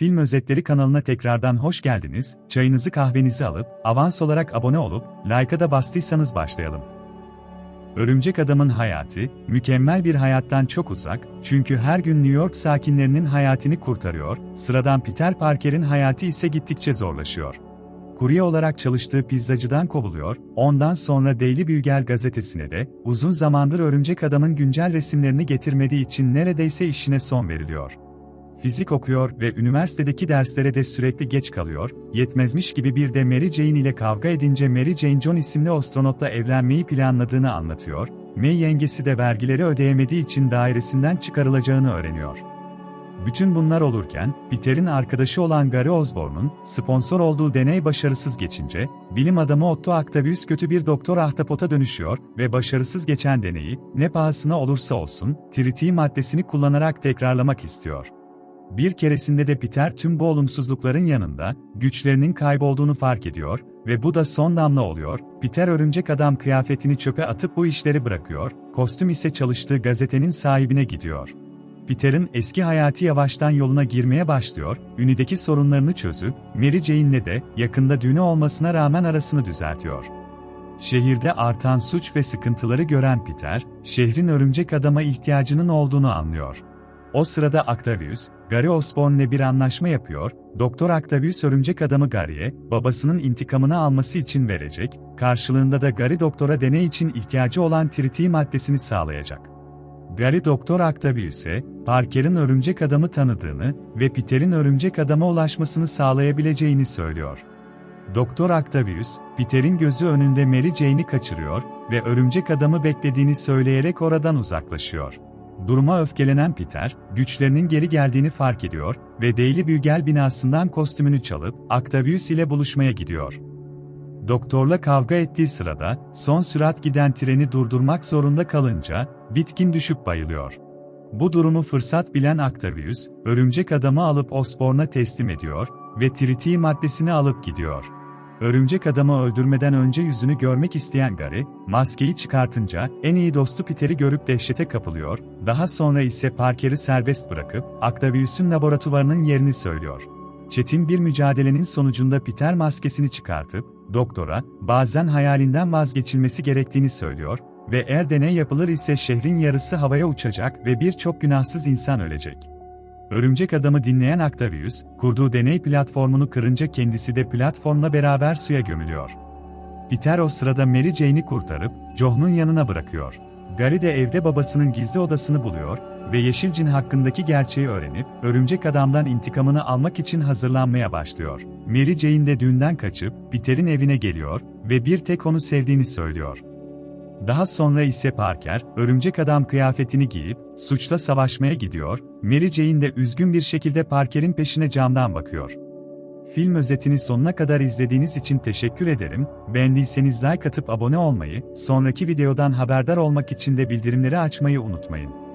Film Özetleri kanalına tekrardan hoş geldiniz. Çayınızı kahvenizi alıp, avans olarak abone olup, like'a da bastıysanız başlayalım. Örümcek Adam'ın hayatı, mükemmel bir hayattan çok uzak, çünkü her gün New York sakinlerinin hayatını kurtarıyor, sıradan Peter Parker'in hayatı ise gittikçe zorlaşıyor. Kurye olarak çalıştığı pizzacıdan kovuluyor, ondan sonra Daily Bugle gazetesine de, uzun zamandır Örümcek Adam'ın güncel resimlerini getirmediği için neredeyse işine son veriliyor. Fizik okuyor ve üniversitedeki derslere de sürekli geç kalıyor, yetmezmiş gibi bir de Mary Jane ile kavga edince Mary Jane John isimli astronotla evlenmeyi planladığını anlatıyor, May yengesi de vergileri ödeyemediği için dairesinden çıkarılacağını öğreniyor. Bütün bunlar olurken, Peter'in arkadaşı olan Gary Osborn'un, sponsor olduğu deney başarısız geçince, bilim adamı Otto Octavius kötü bir doktor ahtapota dönüşüyor ve başarısız geçen deneyi, ne pahasına olursa olsun, tritium maddesini kullanarak tekrarlamak istiyor. Bir keresinde de Peter tüm bu olumsuzlukların yanında, güçlerinin kaybolduğunu fark ediyor ve bu da son damla oluyor. Peter örümcek adam kıyafetini çöpe atıp bu işleri bırakıyor, kostüm ise çalıştığı gazetenin sahibine gidiyor. Peter'ın eski hayatı yavaştan yoluna girmeye başlıyor, ünideki sorunlarını çözüp, Mary Jane'le de yakında düğünü olmasına rağmen arasını düzeltiyor. Şehirde artan suç ve sıkıntıları gören Peter, şehrin örümcek adama ihtiyacının olduğunu anlıyor. O sırada Octavius, Gary Osborn'le bir anlaşma yapıyor, Doktor Octavius örümcek adamı Gary'e, babasının intikamını alması için verecek, karşılığında da Gary doktora deney için ihtiyacı olan tritium maddesini sağlayacak. Gary Doktor Octavius'e, Parker'ın örümcek adamı tanıdığını ve Peter'in örümcek adama ulaşmasını sağlayabileceğini söylüyor. Doktor Octavius, Peter'in gözü önünde Mary Jane'i kaçırıyor ve örümcek adamı beklediğini söyleyerek oradan uzaklaşıyor. Duruma öfkelenen Peter, güçlerinin geri geldiğini fark ediyor ve Daily Bugle binasından kostümünü çalıp Octavius ile buluşmaya gidiyor. Doktorla kavga ettiği sırada, son sürat giden treni durdurmak zorunda kalınca, bitkin düşüp bayılıyor. Bu durumu fırsat bilen Octavius, örümcek adamı alıp Osborn'a teslim ediyor ve tritium maddesini alıp gidiyor. Örümcek adamı öldürmeden önce yüzünü görmek isteyen Gary, maskeyi çıkartınca en iyi dostu Peter'i görüp dehşete kapılıyor, daha sonra ise Parker'i serbest bırakıp Octavius'un laboratuvarının yerini söylüyor. Çetin bir mücadelenin sonucunda Peter maskesini çıkartıp, doktora, bazen hayalinden vazgeçilmesi gerektiğini söylüyor ve eğer deney yapılır ise şehrin yarısı havaya uçacak ve birçok günahsız insan ölecek. Örümcek adamı dinleyen Octavius, kurduğu deney platformunu kırınca kendisi de platformla beraber suya gömülüyor. Peter o sırada Mary Jane'i kurtarıp, John'un yanına bırakıyor. Gary de evde babasının gizli odasını buluyor ve Yeşil Cin hakkındaki gerçeği öğrenip, Örümcek Adam'dan intikamını almak için hazırlanmaya başlıyor. Mary Jane de düğünden kaçıp, Peter'in evine geliyor ve bir tek onu sevdiğini söylüyor. Daha sonra ise Parker, örümcek adam kıyafetini giyip, suçla savaşmaya gidiyor, Mary Jane de üzgün bir şekilde Parker'in peşine camdan bakıyor. Film özetini sonuna kadar izlediğiniz için teşekkür ederim, beğendiyseniz like atıp abone olmayı, sonraki videodan haberdar olmak için de bildirimleri açmayı unutmayın.